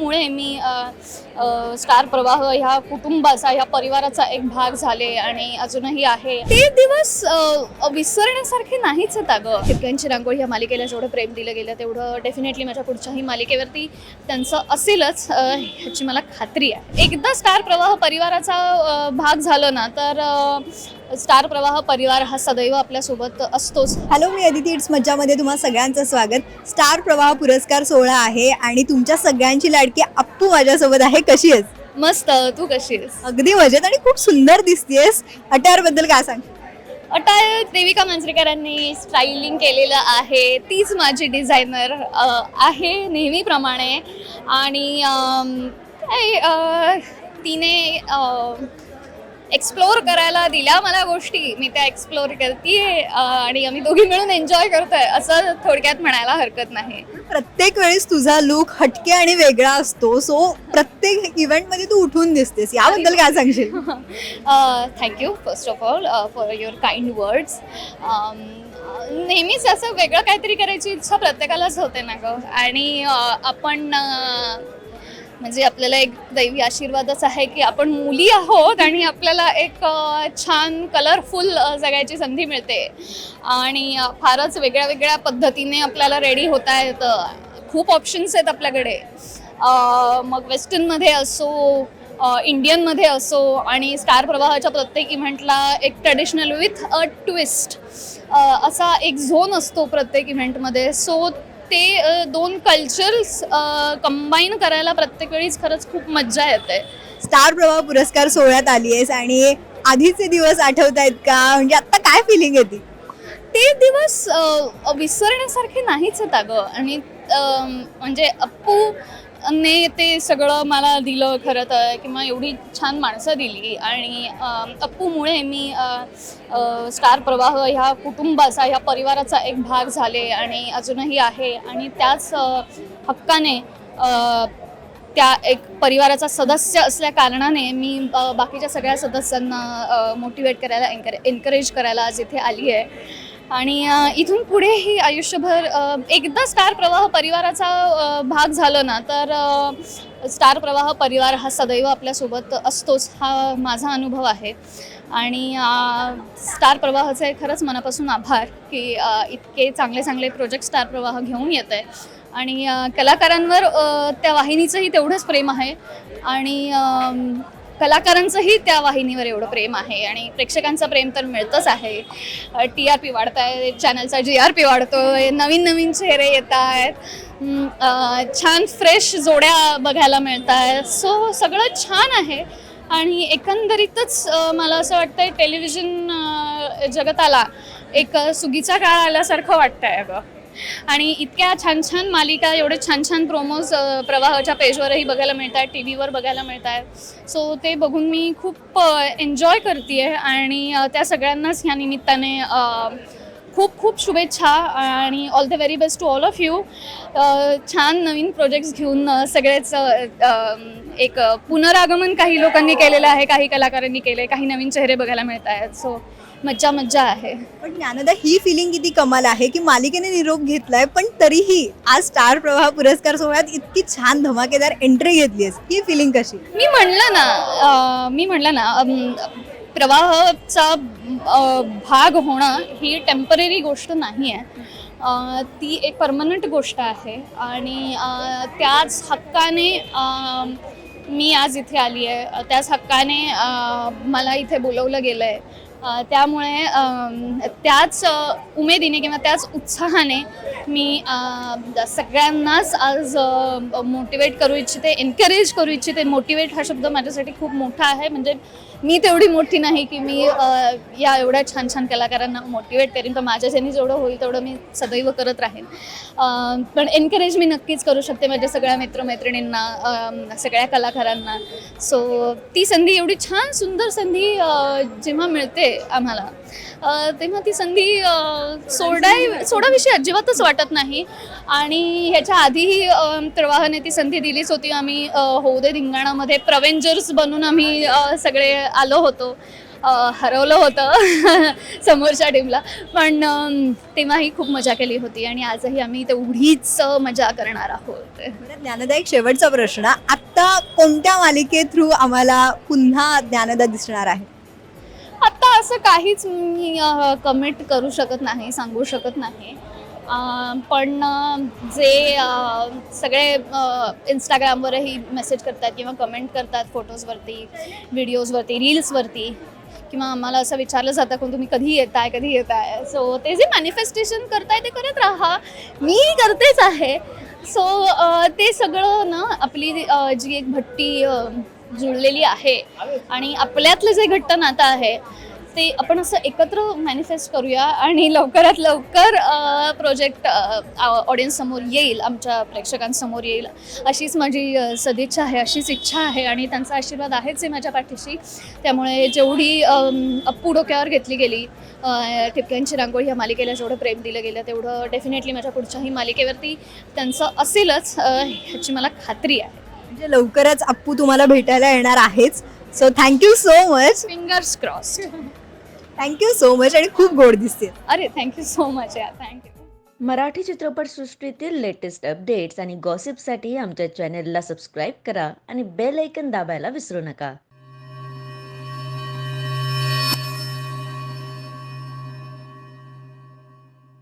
अप्पूमुळे मी star प्रवाह ह्या कुटुंबाचा ह्या परिवाराचा एक भाग झाले आणि अजूनही आहे. ते दिवस विसरण्यासारखे नाहीच आहेत अगं. ठिपक्यांची रांगोळी ह्या मालिकेला जेवढं प्रेम दिलं गेलं तेवढं डेफिनेटली माझ्या पुढच्याही मालिकेवरती त्यांचं असेलच ह्याची मला खात्री आहे. एकदा स्टार प्रवाह परिवाराचा भाग झालं ना तर स्टार प्रवाह परिवार हा सदैव आपल्यासोबत असतोच. हॅलो मी अदिती. इट्स मज्जामध्ये तुम्हाला सगळ्यांचं स्वागत. स्टार प्रवाह पुरस्कार सोहळा आहे आणि तुमच्या सगळ्यांची लाडकी अप्पू माझ्यासोबत आहे. कशी आहेस? मस्त. तू कशी आहेस? अगदी मजेत आणि खूप सुंदर दिसतेस अटारबद्दल काय सांग? अटायर देविका मांजरेकरांनी स्टायलिंग केलेलं आहे. तीच माझी डिझायनर आहे नेहमीप्रमाणे. आणि तिने एक्सप्लोर करायला दिल्या मला गोष्टी. मी त्या एक्सप्लोर करते आणि आम्ही दोघी मिळून एन्जॉय करतोय असं थोडक्यात म्हणायला हरकत नाही. प्रत्येक वेळेस तुझा लुक हटके आणि वेगळा असतो सो प्रत्येक इव्हेंटमध्ये तू उठून दिसतेस. याबद्दल काय सांगशील? Thank you first of all for your kind words नेहमीच असं वेगळं काहीतरी करायची इच्छा प्रत्येकालाच होते ना गं. आणि आपण म्हणजे आपल्याला एक दैवी आशीर्वादच आहे की आपण मुली आहोत आणि आपल्याला एक छान कलरफुल जगायची संधी मिळते. आणि फारच वेगळ्या वेगळ्या पद्धतीने आपल्याला रेडी होता येतं. खूप ऑप्शन्स आहेत आपल्याकडे. मग वेस्टर्नमध्ये असो इंडियनमध्ये असो आणि स्टार प्रवाहाच्या प्रत्येक इव्हेंटला एक ट्रेडिशनल विथ अ ट्विस्ट असा एक झोन असतो प्रत्येक इव्हेंटमध्ये सो ते दोन कल्चर्स कंबाईन करायला प्रत्येक वेळीच खरंच खूप मज्जा येते. स्टार प्रवाह पुरस्कार सोहळ्यात आली आहेस आणि आधीचे दिवस आठवत आहेत का? म्हणजे आता काय फिलिंग येते ते? दिवस विसरण्यासारखे नाहीच आहेत अगं. आणि म्हणजे अप्पू ने ते सगळं मला दिलं खरं तर किंवा एवढी छान माणसं दिली. आणि अप्पूमुळे मी स्टार प्रवाह ह्या कुटुंबाचा ह्या परिवाराचा एक भाग झाले आणि अजूनही आहे. आणि त्याच हक्काने त्या एक परिवाराचा सदस्य असल्या कारणाने मी बाकीच्या सगळ्या सदस्यांना मोटिवेट करायला एनकर एनकरेज करायला जिथे आली आहे आणि इथून पुढेही आयुष्यभर एकदा स्टार प्रवाह परिवाराचा भाग झालं ना तर स्टार प्रवाह परिवार हा सदैव आपल्यासोबत असतोच हा माझा अनुभव आहे. आणि स्टार प्रवाहाचे खरंच मनापासून आभार की इतके चांगले चांगले प्रोजेक्ट स्टार प्रवाह घेऊन येत आहे. आणि कलाकारांवर त्या वाहिनीचंही तेवढंच प्रेम आहे. आणि कलाकारांचंही त्या वाहिनीवर एवढं प्रेम आहे आणि प्रेक्षकांचं प्रेम तर मिळतंच आहे. टी आर पी वाढत आहे चॅनलचा जी आर पी वाढतो नवीन नवीन चेहरे येत आहेत छान फ्रेश जोड्या बघायला मिळत आहेत सो सगळं छान आहे. आणि एकंदरीतच मला असं वाटतंय टेलिव्हिजन जगताला एक सुगीचा काळ आल्यासारखं वाटतंय अगं. आणि इतक्या छान छान मालिका एवढे छान छान प्रोमोज प्रवाहाच्या पेजवरही बघायला मिळत आहेत टी व्हीवर बघायला मिळत आहेत सो ते बघून मी खूप एन्जॉय करते आहे आणि त्या सगळ्यांनाच ह्या निमित्ताने खूप खूप शुभेच्छा आणि all the very best to all of you छान नवीन प्रोजेक्ट्स घेऊन अ, सगळेच एक पुनरागमन काही लोकांनी केलेलं आहे काही कलाकारांनी केले काही नवीन चेहरे बघायला मिळत आहेत सो मज्जा मज्जा आहे. पण ज्ञानदा ही फिलिंग किती कमाल आहे की मालिकेने निरोप घेतलाय पण तरीही आज स्टार प्रवाह पुरस्कार सोहळ्यात इतकी छान धमाकेदार एंट्री घेतलीस ही फिलिंग कशी? मी म्हणलं ना मी म्हणलं ना प्रवाहाचा भाग होणं ही टेंपररी गोष्ट नाही आहे ती एक परमनंट गोष्ट आहे आणि त्याच हक्काने मी आज इथे आली आहे त्याच हक्काने मला इथे बोलवलं गेलं आहे त्यामुळे त्याच उमेदीने किंवा त्याच उत्साहाने मी सगळ्यांनाच आज मोटिवेट करू इच्छिते एनकरेज करू इच्छिते. मोटिवेट हा शब्द माझ्यासाठी खूप मोठा आहे. म्हणजे मी तेवढी मोठी नाही की मी या एवढ्या छान छान कलाकारांना मोटिवेट करेन. तर माझ्याच्यानी जेवढं होईल तेवढं मी सदैव करत राहीन. पण एनकरेज मी नक्कीच करू शकते माझ्या सगळ्या मित्रमैत्रिणींना सगळ्या कलाकारांना. सो ती संधी एवढी छान सुंदर संधी जेव्हा मिळते आम्हाला. तेव्हा ती संधी सोडाय सोडाविषयी अजिबातच वाटत नाही. आणि ह्याच्या आधीही प्रवाहाने ती संधी दिलीच होती. आम्ही होऊ दे धिंगाणामध्ये प्रवेंजर्स बनून आम्ही सगळे आलो होतो. हरवलं होतं समोरच्या टीमला पण तेव्हाही खूप मजा केली होती आणि आजही आम्ही तेवढीच मजा करणार आहोत. ज्ञानदायक ज्ञानदा एक शेवटचा प्रश्न. आत्ता कोणत्या मालिके थ्रू आम्हाला पुन्हा ज्ञानदा दिसणार आहे? असं काहीच मी कमेंट करू शकत नाही सांगू शकत नाही. पण जे सगळे इंस्टाग्रामवरही मेसेज करतात किंवा कमेंट करतात फोटोजवरती व्हिडिओजवरती रील्सवरती किंवा आम्हाला असं विचारलं जातं कोण तुम्ही कधी येताय कधी येताय? सो ते जे मॅनिफेस्टेशन करताय ते करत राहा. मी करतेच आहे. सो ते सगळं ना आपली जी एक भट्टी जुळलेली आहे आणि आपल्यातलं जे घट्ट नातं आहे ते आपण असं एकत्र मॅनिफेस्ट करूया आणि लवकरात लवकर प्रोजेक्ट ऑडियन्स समोर येईल आमच्या प्रेक्षकांसमोर येईल. अशीच माझी सदिच्छा आहे अशीच इच्छा आहे आणि त्यांचा आशीर्वाद आहेच आहे माझ्या पाठीशी. त्यामुळे जेवढी अप्पू डोक्यावर घेतली गेली ठिपक्यांची रांगोळी या मालिकेला जेवढं प्रेम दिलं गेलं तेवढं डेफिनेटली माझ्या पुढच्याही मालिकेवरती त्यांचं असेलच ह्याची मला खात्री आहे. म्हणजे लवकरच अप्पू तुम्हाला भेटायला येणार आहेच. So thank you so much fingers crossed thank you so much आणि खूप गोड दिसते. अरे थँक्यू सो मच या थँक्यू मराठी चित्रपटसृष्टीतील लेटेस्ट अपडेट्स आणि गॉसिपसाठी आमच्या चॅनेलला सबस्क्राईब करा आणि बेल ऐकन दाबायला विसरू नका.